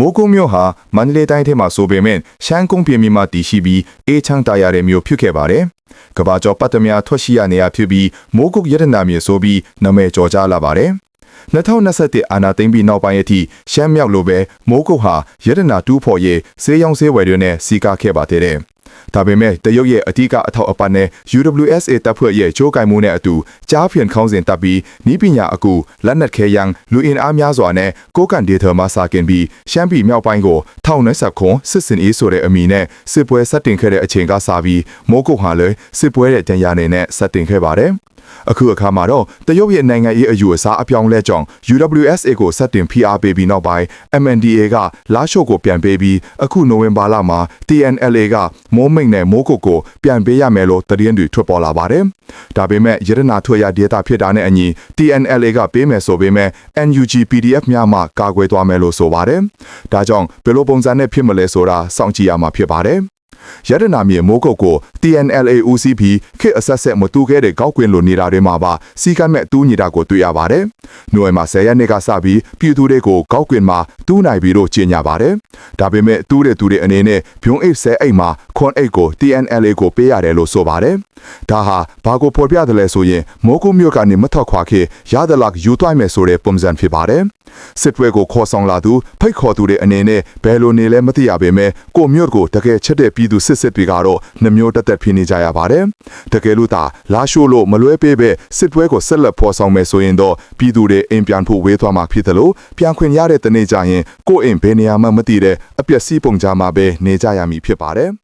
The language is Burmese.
မိုးကုတ်မြို့ဟာမန္တလေးတိုင်းထဲမှာဆိုပေမဲ့ရှမ်းကုန်းပြည်မြေမှာတည်ရှိပြီးအေးချမ်းတရားတဲ့မြို့ဖြစ်ခဲ့ပါတယ်။ကဘာကျော်ပတ်သမ ्या ထွက်ရှိရနေရဖြစ်ပြီးမိုးကုတ်ရတနာမြေဆိုပြီးနာမည်ကျော်ကြားလာပါတယ်။2021အာနာသိမ့်ပြီးနောက်ပိုင်းအထိရှမ်းမြောက်လိုပဲမိုးကုတ်ဟာရတနာတူးဖော်ရေးစေးရောင်းစေးဝယ်တွေနဲ့စီကားခဲ့ပါသေးတယ်။ ဒါပေမဲ့တရုတ်ရဲ့အထူးအထောက်အပံ့နဲ့ UWSA တပ်ဖွဲ့ရဲ့ကြိုးကိုင်မှုနဲ့အတူကြားဖြန်ခေါင်းစဉ်တပ်ပြီးနီးပညာအကူလက်နက်ခဲယံလူအင်အားများစွာနဲ့ကိုကန်ဒေတာမှာစာကင်ပြီးရှမ်းပြည်မြောက်ပိုင်းကိုထောင်နှက်ဆက်ခွန်စစ်စင်အေးဆိုတဲ့အမည်နဲ့စစ်ပွဲဆက်တင်ခဲ့တဲ့အချိန်ကစပြီးမိုးကုတ်ဟာလည်းစစ်ပွဲရဲ့တန်ရာနေနဲ့ဆက်တင်ခဲ့ပါတယ်။အခုအခါမှာတော့တရုတ်ရဲ့နိုင်ငံရေးအယူအဆအပြောင်းလဲကြောင့် UWSA ကိုဆက်တင်ဖိအားပေးပြီးနောက်ပိုင်း MNDA ကလာရှို့ကိုပြန်ပေးပြီးအခုနိုဝင်ဘာလမှာ TNLA ကမိုးမိတ်နဲ့မိုးကုတ်ကိုပြန်ပေးရမယ်လို့သတင်းတွေထွက်ပေါ်လာပါတယ်။ဒါပေမဲ့ရတနာထွေရဒေတာဖြစ်တာနဲ့အညီ TNLA ကပေးမယ်ဆိုပေမဲ့ NUG PDF များမှကာကွယ်သွားမယ်လို့ဆိုပါတယ်။ဒါကြောင့်ဘယ်လိုပုံစံနဲ့ဖြစ်မလဲဆိုတာစောင့်ကြည့်ရမှာဖြစ်ပါတယ်။ ရတနာမြေမိုးကုတ်ကို TNLA UCP ခေတ်အဆက်ဆက်မတူခဲ့တဲ့ကောက်ကွင်းလိုနေတာတွေမှာပါစီကတ်မဲ့တူးနေတာကိုတွေ့ရပါတယ်။နိုဝင်ဘာ10ရက်နေ့ကစပြီးပြည်သူတွေကိုကောက်ကွင်းမှာတူးနိုင်ပြီးတော့ကြေညာပါတယ်။ဒါပေမဲ့တူးတဲ့သူတွေအနေနဲ့ဘုံအိတ်ဆဲအိတ်မှာ ခွန်အိတ်ကို TNLA ကိုပေးရတယ်လို့ဆိုပါတယ်။ဒါဟာဘာကိုဖော်ပြတယ်လဲဆိုရင်မိုးကုတ်မြို့ကနေမထွက်ခွာခေရဒလကယူသွိုင်းမယ်ဆိုတဲ့ပုံစံဖြစ်ပါတယ်။စစ်ပွဲကိုခေါ်ဆောင်လာသူဖိတ်ခေါ်သူတွေအနေနဲ့ဘယ်လိုနေလဲမသိရပေမဲ့ကိုမြို့ကိုတကယ်ချက်တဲ့ပြည်သူစစ်စစ်တွေကတော့နှမျိုးတက်တက်ဖြစ်နေကြရပါတယ်။တကယ်လို့သာလာရှိုးလို့မလွဲပေးပဲစစ်ပွဲကိုဆက်လက်ဖော်ဆောင်မယ်ဆိုရင်တော့ပြည်သူတွေအိမ်ပြန်ဖို့ဝေးသွားမှာဖြစ်တယ်လို့ပြန်ခွင့်ရတဲ့တနေ့ကျရင်ကိုယ့်အိမ်ဘယ်နေရာမှမသိတဲ့အပျက်စီးပုံကြမှာပဲနေကြရမည်ဖြစ်ပါတယ်။